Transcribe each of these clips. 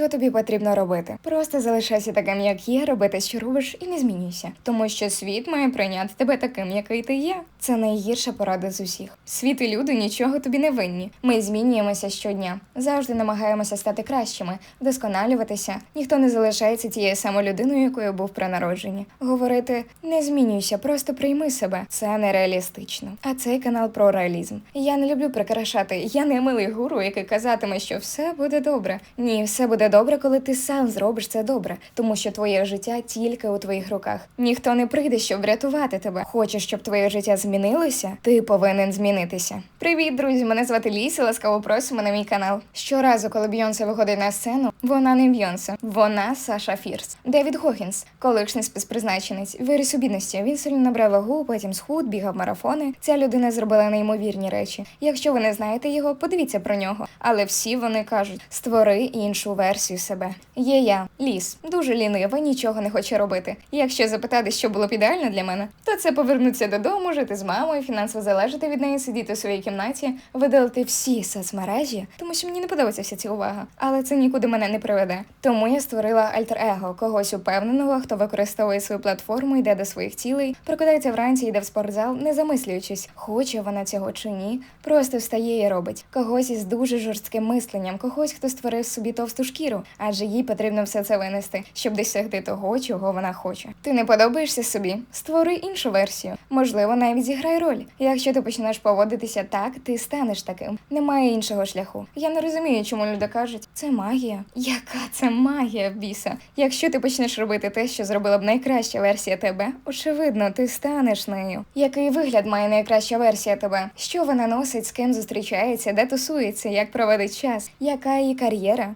що тобі потрібно робити. Просто залишайся таким, як є, робити, що робиш, і не змінюйся. Тому що світ має прийняти тебе таким, який ти є. Це найгірша порада з усіх. Світ і люди нічого тобі не винні. Ми змінюємося щодня. Завжди намагаємося стати кращими, вдосконалюватися. Ніхто не залишається тією самою людиною, якою був при народженні. Говорити не змінюйся, просто прийми себе. Це нереалістично. А цей канал про реалізм. Я не люблю прикрашати. Я не милий гуру, який казатиме, що все буде добре. Ні, все буде добре, коли ти сам зробиш це добре, тому що твоє життя тільки у твоїх руках. Ніхто не прийде, щоб врятувати тебе. Хочеш, щоб твоє життя змінилося? Ти повинен змінитися. Привіт, друзі! Мене звати Ліся. Ласкаво просимо на мій канал. Щоразу, коли Бйонсе виходить на сцену, вона не Бйонсе, вона Саша Фірс. Девід Гогінс, колишній спецпризначенець, виріс у бідності. Він сильно набрав вагу, потім схуд, бігав марафони. Ця людина зробила неймовірні речі. Якщо ви не знаєте його, подивіться про нього. Але всі вони кажуть: створи іншу версію себе. Є я, ліс, дуже лінива, нічого не хоче робити. Якщо запитати, що було б ідеально для мене, то це повернутися додому, жити з мамою, фінансово залежати від неї, сидіти у своїй кімнаті, видалити всі соцмережі, тому що мені не подобається вся ця увага. Але це нікуди мене не приведе. Тому я створила альтер-его, когось упевненого, хто використовує свою платформу, йде до своїх цілей, прокидається вранці, йде в спортзал, не замислюючись, хоче вона цього чи ні. Просто встає і робить когось із дуже жорстким мисленням, когось, хто створив собі товсту шкіру, адже їй потрібно все це винести, щоб досягти того, чого вона хоче. Ти не подобаєшся собі? Створи іншу версію. Можливо, навіть зіграй роль. Якщо ти почнеш поводитися так, ти станеш таким. Немає іншого шляху. Я не розумію, чому люди кажуть, це магія. Яка це магія біса? Якщо ти почнеш робити те, що зробила б найкраща версія тебе, очевидно, ти станеш нею. Який вигляд має найкраща версія тебе? Що вона носить, з ким зустрічається, де тусується, як проводить час, яка її кар'єра,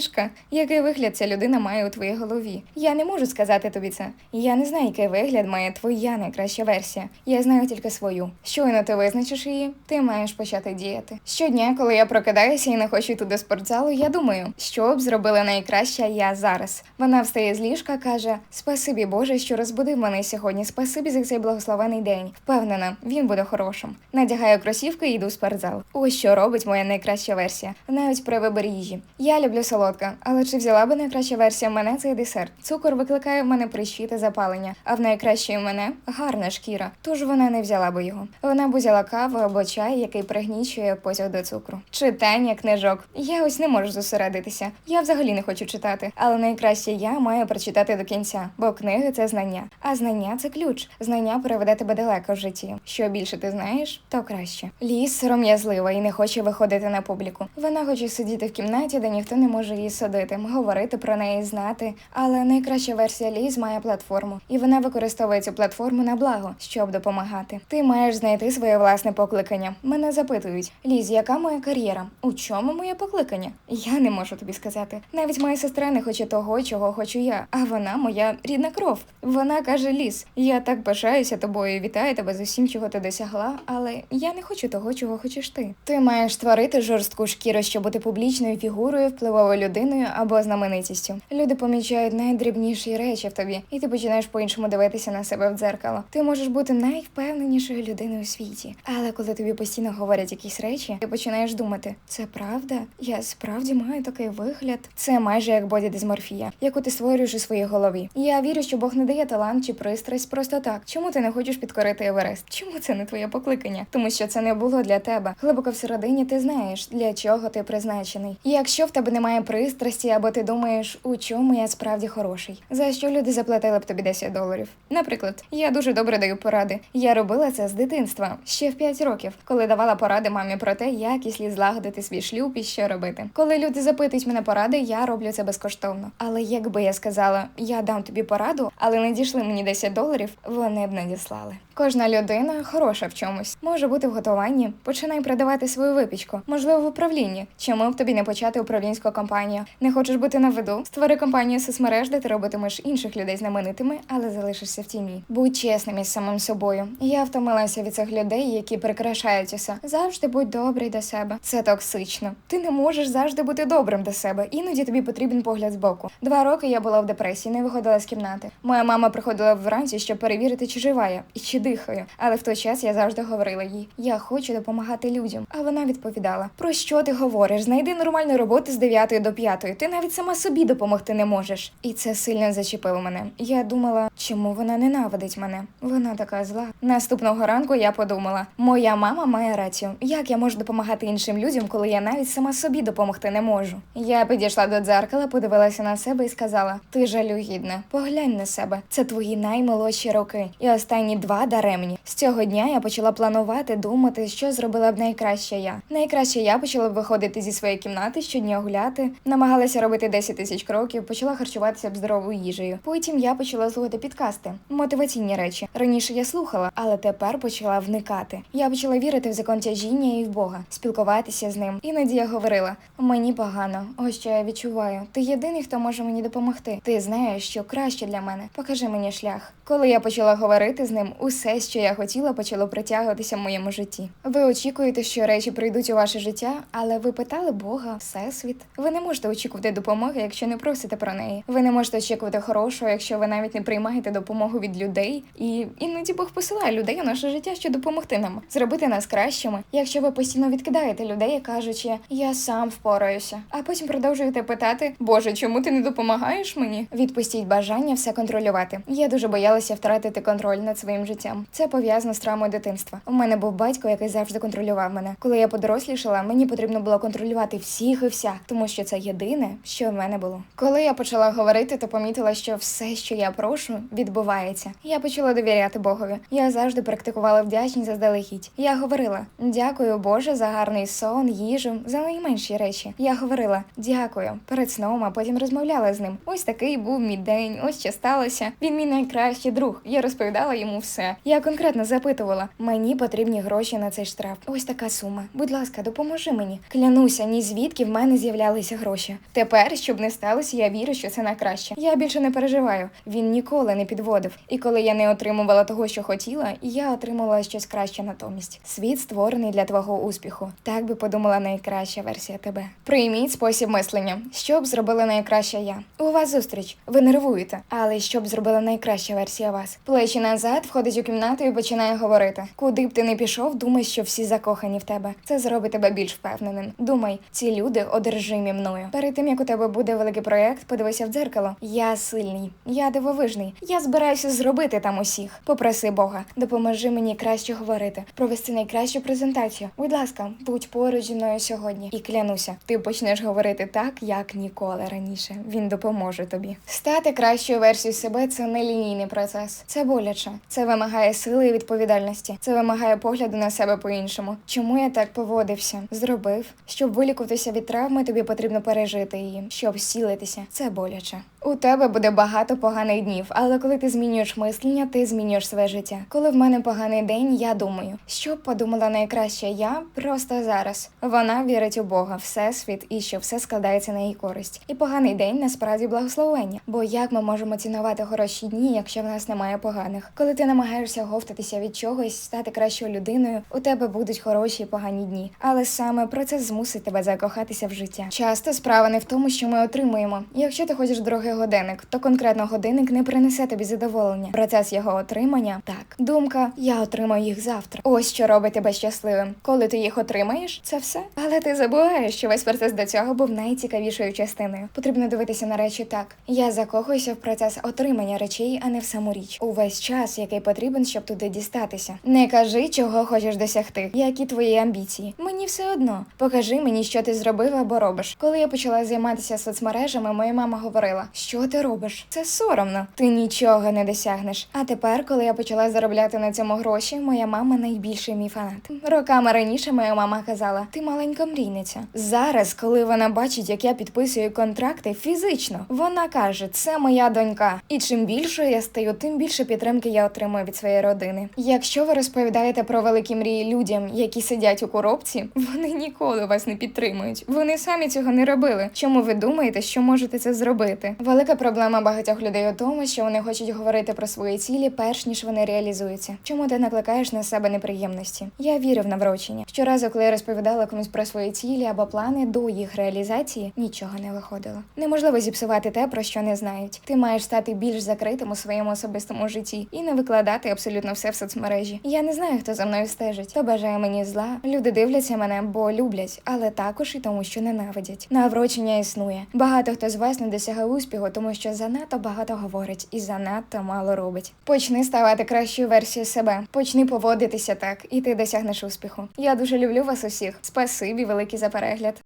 стрижка, який вигляд ця людина має у твоїй голові? Я не можу сказати тобі це. Я не знаю, який вигляд має твоя найкраща версія. Я знаю тільки свою. Щойно ти визначиш її, ти маєш почати діяти. Щодня, коли я прокидаюся і не хочу йти до спортзалу, я думаю, що б зробила найкраща я зараз. Вона встає з ліжка, каже: Спасибі Боже, що розбудив мене сьогодні. Спасибі за цей благословений день. Впевнена, він буде хорошим. Надягаю кросівки і йду в спортзал. Ось що робить моя найкраща версія, навіть при виборі їжі. Я люблю солодке, але чи взяла би найкраща версія мене цей десерт? Цукор викликає в мене прищі та запалення, а в найкращої мене гарна шкіра. Тож вона не взяла би його. Вона б взяла каву або чай, який пригнічує потяг до цукру. Читання книжок. Я ось не можу зосередитися. Я взагалі не хочу читати, але найкраще я маю прочитати до кінця, бо книги це знання. А знання це ключ. Знання приведе тебе далеко в житті. Що більше ти знаєш, то краще. Ліс сором'язлива і не хоче виходити на публіку. Вона хоче сидіти в кімнаті, де ніхто не може її садити, говорити про неї, знати. Але найкраща версія Ліз має платформу, і вона використовує цю платформу на благо, щоб допомагати. Ти маєш знайти своє власне покликання. Мене запитують: Ліз, яка моя кар'єра? У чому моє покликання? Я не можу тобі сказати. Навіть моя сестра не хоче того, чого хочу я. А вона моя рідна кров. Вона каже: Ліз, я так бажаюся тобою, вітаю тебе з усім, чого ти досягла, але я не хочу того, чого хочеш ти. Ти маєш створити жорстку шкіру, щоб бути публічною фігурою, впливовою людиною або знаменитістю. Люди помічають найдрібніші речі в тобі, і ти починаєш по-іншому дивитися на себе в дзеркало. Ти можеш бути найвпевненішою людиною у світі. Але коли тобі постійно говорять якісь речі, ти починаєш думати: це правда? Я справді маю такий вигляд. Це майже як бодідизморфія, яку ти створюєш у своїй голові. Я вірю, що Бог не дає талант чи пристрасть просто так. Чому ти не хочеш підкорити Еверест? Чому це не твоє покликання? Тому що це не було для тебе. Глибоко всередині ти знаєш, для чого ти призначений. І якщо в тебе немає пристрасті, або ти думаєш, у чому я справді хороший, за що люди заплатили б тобі 10 доларів? Наприклад, я дуже добре даю поради. Я робила це з дитинства ще в 5 років, коли давала поради мамі про те, як і слід злагодити свій шлюб і що робити. Коли люди запитують мене поради, я роблю це безкоштовно. Але якби я сказала, я дам тобі пораду, але не дійшли мені 10 доларів, вони б надіслали. Кожна людина хороша в чомусь, може бути в готуванні. Починай продавати свою випічку, можливо, в управлінні. Чому б тобі не почати управлінську компанію? Не хочеш бути на виду? Створи компанію соцмереж, де ти робитимеш інших людей знаменитими, але залишишся в тіні. Будь чесним із самим собою. Я втомилася від цих людей, які прикрашають усе. Завжди будь добрий до себе. Це токсично. Ти не можеш завжди бути добрим до себе. Іноді тобі потрібен погляд збоку. Два роки я була в депресії, не виходила з кімнати. Моя мама приходила вранці, щоб перевірити, чи жива я і чи дихаю. Але в той час я завжди говорила їй: я хочу допомагати людям. А вона відповідала: Про що ти говориш? Знайди нормальну роботу з 9 до п'ятою. Ти навіть сама собі допомогти не можеш. І це сильно зачепило мене. Я думала, чому вона ненавидить мене? Вона така зла. Наступного ранку я подумала: моя мама має рацію. Як я можу допомагати іншим людям, коли я навіть сама собі допомогти не можу? Я підійшла до дзеркала, подивилася на себе і сказала: Ти жалюгідна, поглянь на себе. Це твої наймолодші роки, і останні два даремні. З цього дня я почала планувати, думати, що зробила б найкраще я. Найкраще я почала б виходити зі своєї кімнати щодня гуляти, намагалася робити 10 тисяч кроків, почала харчуватися здоровою їжею. Потім я почала слухати підкасти, мотиваційні речі. Раніше я слухала, але тепер почала вникати. Я почала вірити в закон тяжіння і в Бога, спілкуватися з ним. Іноді я говорила: мені погано, ось що я відчуваю. Ти єдиний, хто може мені допомогти. Ти знаєш, що краще для мене. Покажи мені шлях. Коли я почала говорити з ним, усе, що я хотіла, почало притягуватися в моєму житті. Ви очікуєте, що речі прийдуть у ваше життя, але ви питали Бога, всесвіт. Ви не можете очікувати допомоги, якщо не просите про неї. Ви не можете очікувати хорошого, якщо ви навіть не приймаєте допомогу від людей. І іноді Бог посилає людей у наше життя, щоб допомогти нам, зробити нас кращими. Якщо ви постійно відкидаєте людей, кажучи, я сам впораюся, а потім продовжуєте питати, Боже, чому ти не допомагаєш мені? Відпустіть бажання все контролювати. Я дуже боялася втратити контроль над своїм життям. Це пов'язано з травмою дитинства. У мене був батько, який завжди контролював мене. Коли я подорослішала, мені потрібно було контролювати всіх і вся, тому що це єдине, що в мене було. Коли я почала говорити, то помітила, що все, що я прошу, відбувається. Я почала довіряти Богові. Я завжди практикувала вдячність заздалегідь. Я говорила: дякую, Боже, за гарний сон, їжу, за найменші речі. Я говорила дякую перед сном, а потім розмовляла з ним. Ось такий був мій день, ось що сталося. Він мій найкращий друг. Я розповідала йому все. Я конкретно запитувала: мені потрібні гроші на цей штраф. Ось така сума. Будь ласка, допоможи мені. Клянуся, ні звідки в мене з'являлися гроші. Тепер, щоб не сталося, я вірю, що це на краще. Я більше не переживаю. Він ніколи не підводив. І коли я не отримувала того, що хотіла, я отримала щось краще натомість. Світ створений для твого успіху. Так би подумала найкраща версія тебе. Прийміть спосіб мислення. Що б зробила найкраща я? У вас зустріч. Ви нервуєте, але що б зробила найкраща версія вас? Плечі назад, входить у кімнату і починає говорити: куди б ти не пішов, думай, що всі закохані в тебе. Це зробить тебе більш впевненим. Думай, ці люди одержимі мною. Перед тим як у тебе буде великий проєкт, подивися в дзеркало. Я сильний, я дивовижний. Я збираюся зробити там усіх. Попроси Бога, допоможи мені краще говорити, провести найкращу презентацію. Будь ласка, будь поруч зі мною сьогодні. І клянуся, ти почнеш говорити так, як ніколи раніше. Він допоможе тобі. Стати кращою версією себе це не лінійний процес. Це боляче. Це вимагає сили і відповідальності. Це вимагає погляду на себе по-іншому. Чому я так поводився? Зробив. Щоб вилікуватися від травми, тобі потрібно пережити її. Щоб зцілитися. Це боляче. У тебе буде багато поганих днів, але коли ти змінюєш мислення, ти змінюєш своє життя. Коли в мене поганий день, я думаю, що подумала найкраще я просто зараз. Вона вірить у Бога, всесвіт і що все складається на її користь. І поганий день насправді благословення. Бо як ми можемо цінувати хороші дні, якщо в нас немає поганих? Коли ти намагаєшся говтатися від чогось, стати кращою людиною, у тебе будуть хороші і погані дні. Але саме процес змусить тебе закохатися в життя. Часто справа не в тому, що ми отримуємо. Якщо ти хочеш дорогий годинник, то конкретно годинник не принесе тобі задоволення. Процес його отримання так. Думка я отримаю їх завтра. Ось що робить тебе щасливим. Коли ти їх отримаєш, це все. Але ти забуваєш, що весь процес до цього був найцікавішою частиною. Потрібно дивитися на речі так. Я закохуюся в процес отримання речей, а не в саму річ. Увесь час, який потрібен, щоб туди дістатися. Не кажи, чого хочеш досягти, які твої амбіції. Мені все одно. Покажи мені, що ти зробив або робиш. Коли я почала займатися соцмережами, моя мама говорила, що ти робиш? Це соромно. Ти нічого не досягнеш. А тепер, коли я почала заробляти на цьому гроші, моя мама найбільший мій фанат. Роками раніше моя мама казала: ти маленька мрійниця. Зараз, коли вона бачить, як я підписую контракти фізично, вона каже: це моя донька. І чим більше я стаю, тим більше підтримки я отримую від своєї родини. Якщо ви розповідаєте про великі мрії людям, які сидять у коробці, вони ніколи вас не підтримують. Вони самі цього не робили. Чому ви думаєте, що можете це зробити? Велика проблема багатьох людей у тому, що вони хочуть говорити про свої цілі, перш ніж вони реалізуються. Чому ти накликаєш на себе неприємності? Я вірю в наврочення. Щоразу, коли я розповідала комусь про свої цілі або плани до їх реалізації, нічого не виходило. Неможливо зіпсувати те, про що не знають. Ти маєш стати більш закритим у своєму особистому житті і не викладати абсолютно все в соцмережі. Я не знаю, хто за мною стежить, хто бажає мені зла. Люди дивляться мене, бо люблять, але також і тому, що ненавидять. Наврочення існує. Багато хто з вас не досягає успіху, тому що занадто багато говорить і занадто мало робить. Почни ставати кращою версією себе. Почни поводитися так, і ти досягнеш успіху. Я дуже люблю вас усіх. Спасибі великі за перегляд.